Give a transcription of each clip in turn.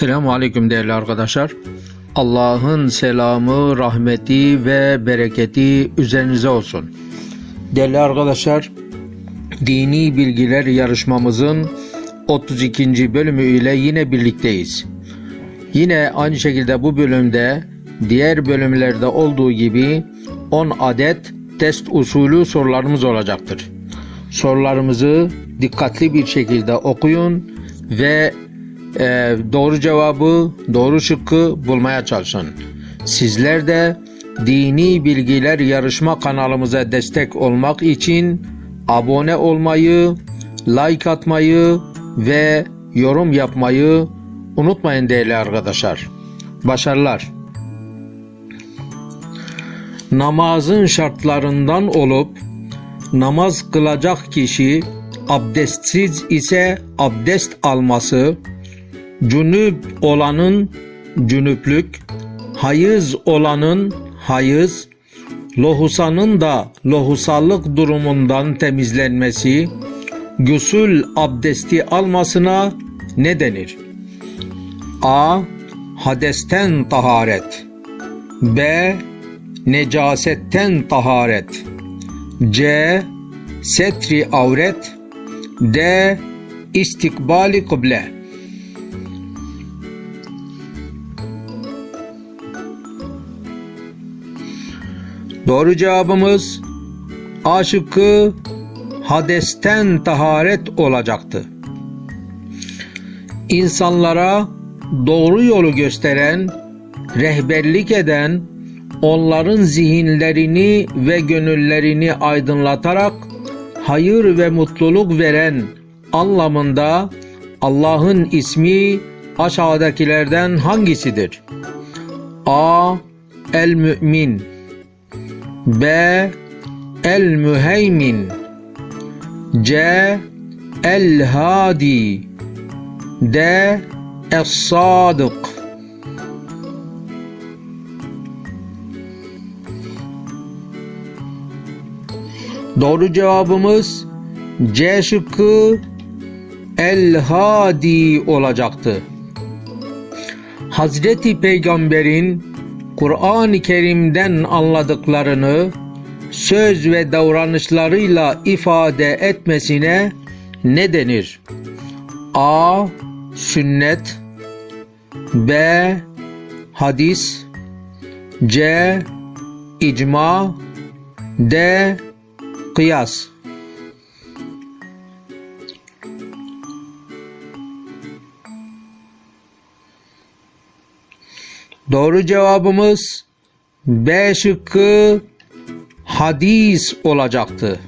Selamun Aleyküm değerli arkadaşlar. Allah'ın selamı, rahmeti ve bereketi üzerinize olsun. Değerli arkadaşlar, dini bilgiler yarışmamızın 32. bölümü ile yine birlikteyiz. Yine aynı şekilde bu bölümde diğer bölümlerde olduğu gibi 10 adet test usulü sorularımız olacaktır. Sorularımızı dikkatli bir şekilde okuyun ve e, doğru cevabı, doğru şıkkı bulmaya çalışın. Sizler de dini bilgiler yarışma kanalımıza destek olmak için abone olmayı, like atmayı ve yorum yapmayı unutmayın değerli arkadaşlar. Başarılar. Namazın şartlarından olup namaz kılacak kişi abdestsiz ise abdest alması, cünüp olanın cünüplük, hayız olanın hayız, lohusanın da lohusallık durumundan temizlenmesi, gusül abdesti almasına ne denir? A. Hadesten taharet B. Necasetten taharet C. Setri avret D. İstikbali kıble Doğru cevabımız A şıkkı hadesten taharet olacaktı. İnsanlara doğru yolu gösteren, rehberlik eden, onların zihinlerini ve gönüllerini aydınlatarak hayır ve mutluluk veren anlamında Allah'ın ismi aşağıdakilerden hangisidir? A. El Mümin B. El Müheymin C. El Hadi D. Es Sadık Doğru cevabımız C şıkkı El Hadi olacaktı. Hazreti Peygamber'in Kur'an-ı Kerim'den anladıklarını söz ve davranışlarıyla ifade etmesine ne denir? A. Sünnet B. Hadis C. İcma D. Kıyas Doğru cevabımız B şıkkı hadis olacaktı.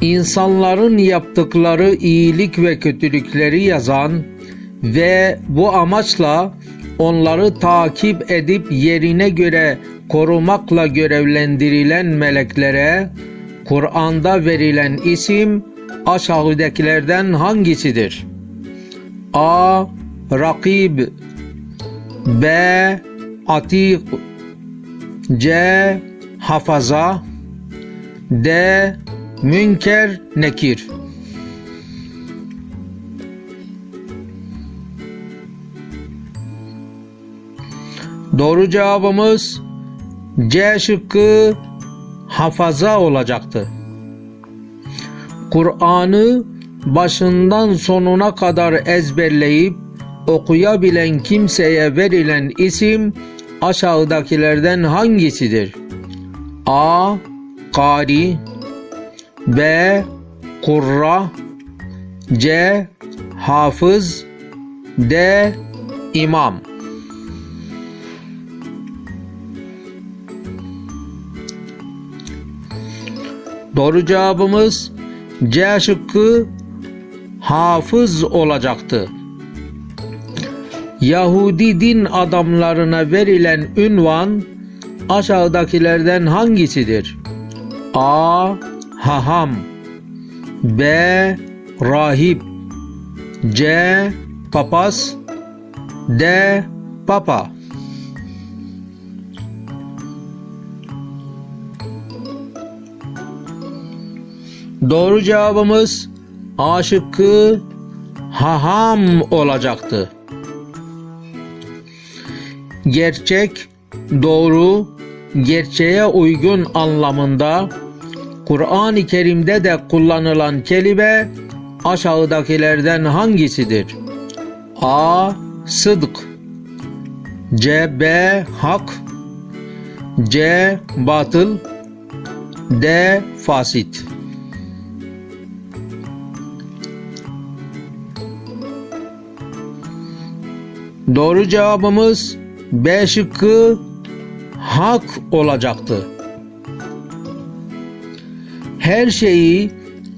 İnsanların yaptıkları iyilik ve kötülükleri yazan ve bu amaçla onları takip edip yerine göre korumakla görevlendirilen meleklere Kur'an'da verilen isim aşağıdakilerden hangisidir? A. Rakib B. Atik C. Hafaza D. Münker Nekir Doğru cevabımız C şıkkı hafaza olacaktı. Kur'an'ı başından sonuna kadar ezberleyip okuyabilen kimseye verilen isim aşağıdakilerden hangisidir? A. Kari B. Kurra C. Hafız D. İmam Doğru cevabımız C şıkkı hafız olacaktı. Yahudi din adamlarına verilen ünvan aşağıdakilerden hangisidir? A. Haham B. Rahip C. Papaz D. Papa Doğru cevabımız A şıkkı haham olacaktı. Gerçek, doğru, gerçeğe uygun anlamında Kur'an-ı Kerim'de de kullanılan kelime aşağıdakilerden hangisidir? A. Sıdk C. B. Hak C. Batıl D. Fasit Doğru cevabımız B şıkkı hak olacaktı. Her şeyi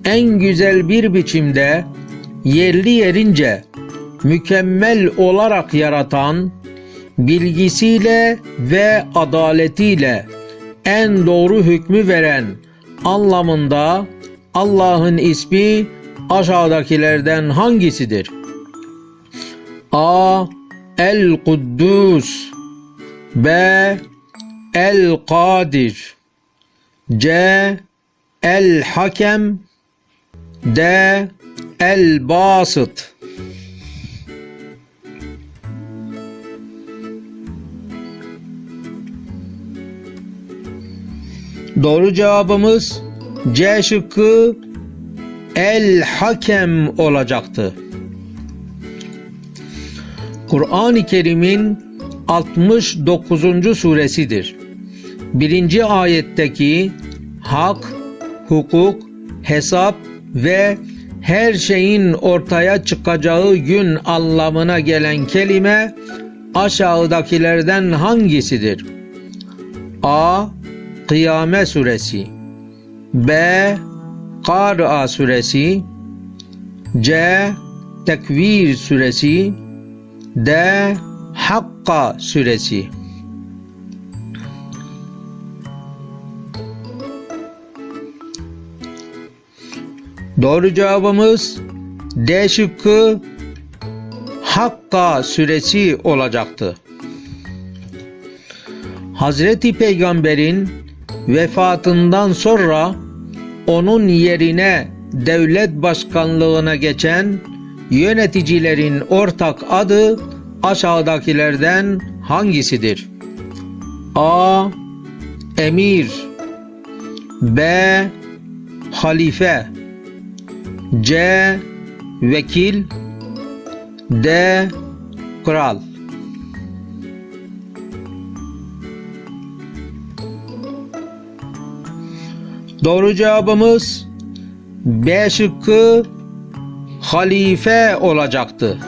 en güzel bir biçimde yerli yerince mükemmel olarak yaratan bilgisiyle ve adaletiyle en doğru hükmü veren anlamında Allah'ın ismi aşağıdakilerden hangisidir? A. El Kuddus B. El Kadir C. El Hakem D. El Basit Doğru cevabımız C şıkkı El Hakem olacaktı. Kur'an-ı Kerim'in 69. suresidir. Birinci ayetteki hak, hukuk, hesap ve her şeyin ortaya çıkacağı gün anlamına gelen kelime aşağıdakilerden hangisidir? A. Kıyame suresi B. Kar'a suresi C. Tekvir suresi D. Hakka suresi Doğru cevabımız D şıkkı Hakka suresi olacaktı. Hazreti Peygamber'in vefatından sonra onun yerine devlet başkanlığına geçen yöneticilerin ortak adı aşağıdakilerden hangisidir? A. Emir B. Halife C. Vekil D. Kral Doğru cevabımız B şıkkı halife olacaktı.